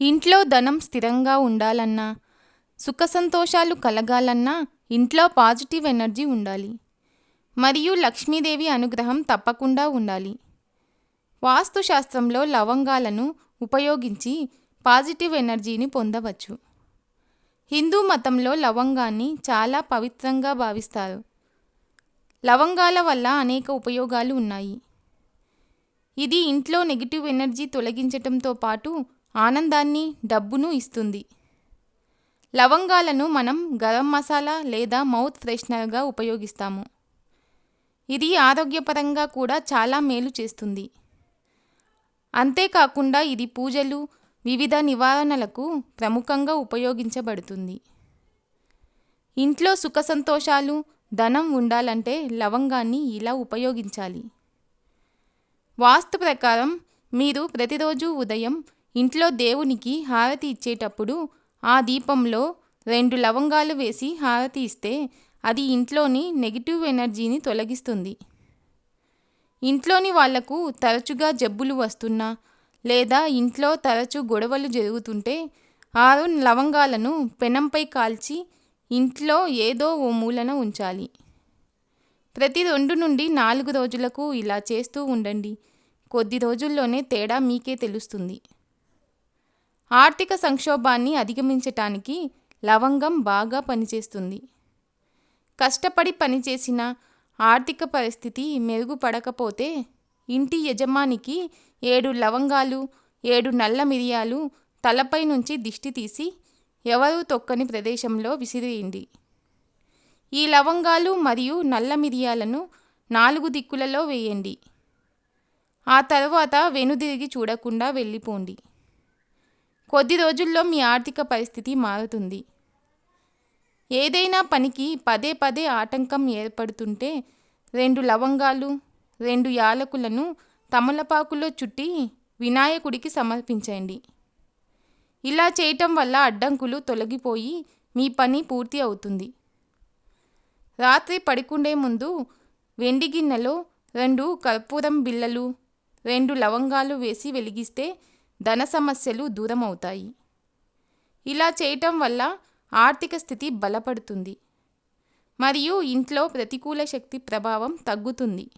ఇంట్లో ధనం స్థిరంగా ఉండాలన్నా సుఖ సంతోషాలు కలగాలన్నా ఇంట్లో పాజిటివ్ ఎనర్జీ ఉండాలి. మరియు లక్ష్మీదేవి అనుగ్రహం తప్పకుండా ఉండాలి. వాస్తుశాస్త్రంలో లవంగాలను ఉపయోగించి పాజిటివ్ ఎనర్జీని పొందవచ్చు. హిందూ మతంలో లవంగాన్ని చాలా పవిత్రంగా భావిస్తారు. లవంగాల వల్ల అనేక ఉపయోగాలు ఉన్నాయి. ఇది ఇంట్లో నెగిటివ్ ఎనర్జీ తొలగించటంతో పాటు ఆనందాన్ని డబ్బును ఇస్తుంది. లవంగాలను మనం గరం మసాలా లేదా మౌత్ ఫ్రెషనర్గా ఉపయోగిస్తాము. ఇది ఆరోగ్యపరంగా కూడా చాలా మేలు చేస్తుంది. అంతేకాకుండా ఇది పూజలు వివిధ నివారణలకు ప్రముఖంగా ఉపయోగించబడుతుంది. ఇంట్లో సుఖ సంతోషాలు ధనం ఉండాలంటే లవంగాన్ని ఇలా ఉపయోగించాలి. వాస్తు ప్రకారం మీరు ప్రతిరోజు ఉదయం ఇంట్లో దేవునికి హారతి ఇచ్చేటప్పుడు ఆ దీపంలో రెండు లవంగాలు వేసి హారతి ఇస్తే అది ఇంట్లోని నెగిటివ్ ఎనర్జీని తొలగిస్తుంది. ఇంట్లోని వాళ్ళకు తరచుగా జబ్బులు వస్తున్నా లేదా ఇంట్లో తరచు గొడవలు జరుగుతుంటే ఆరు లవంగాలను పెనంపై కాల్చి ఇంట్లో ఏదో ఓ మూలన ఉంచాలి. ప్రతి రెండు నుండి నాలుగు రోజులకు ఇలా చేస్తూ ఉండండి. కొద్ది రోజుల్లోనే తేడా మీకే తెలుస్తుంది. ఆర్థిక సంక్షోభాన్ని అధిగమించటానికి లవంగం బాగా పనిచేస్తుంది. కష్టపడి పనిచేసిన ఆర్థిక పరిస్థితి మెరుగుపడకపోతే ఇంటి యజమానికి ఏడు లవంగాలు ఏడు నల్ల మిరియాలు తలపై నుంచి దిష్టి తీసి ఎవరూ తొక్కని ప్రదేశంలో విసిరేయండి. ఈ లవంగాలు మరియు నల్ల మిరియాలను నాలుగు దిక్కులలో వేయండి. ఆ తర్వాత వెనుదిరిగి చూడకుండా వెళ్ళిపోండి. కొద్ది రోజుల్లో మీ ఆర్థిక పరిస్థితి మారుతుంది. ఏదైనా పనికి పదే పదే ఆటంకం ఏర్పడుతుంటే రెండు లవంగాలు రెండు యాలకులను తమలపాకులో చుట్టి వినాయకుడికి సమర్పించండి. ఇలా చేయటం వల్ల అడ్డంకులు తొలగిపోయి మీ పని పూర్తి అవుతుంది. రాత్రి పడుకుండే ముందు వెండి గిన్నెలో రెండు కర్పూరం బిళ్ళలు రెండు లవంగాలు వేసి వెలిగిస్తే ధన సమస్యలు దూరం అవుతాయి ఇలా చేయటం వల్ల ఆర్థిక స్థితి బలపడుతుంది. మరియు ఇంట్లో ప్రతికూల శక్తి ప్రభావం తగ్గుతుంది.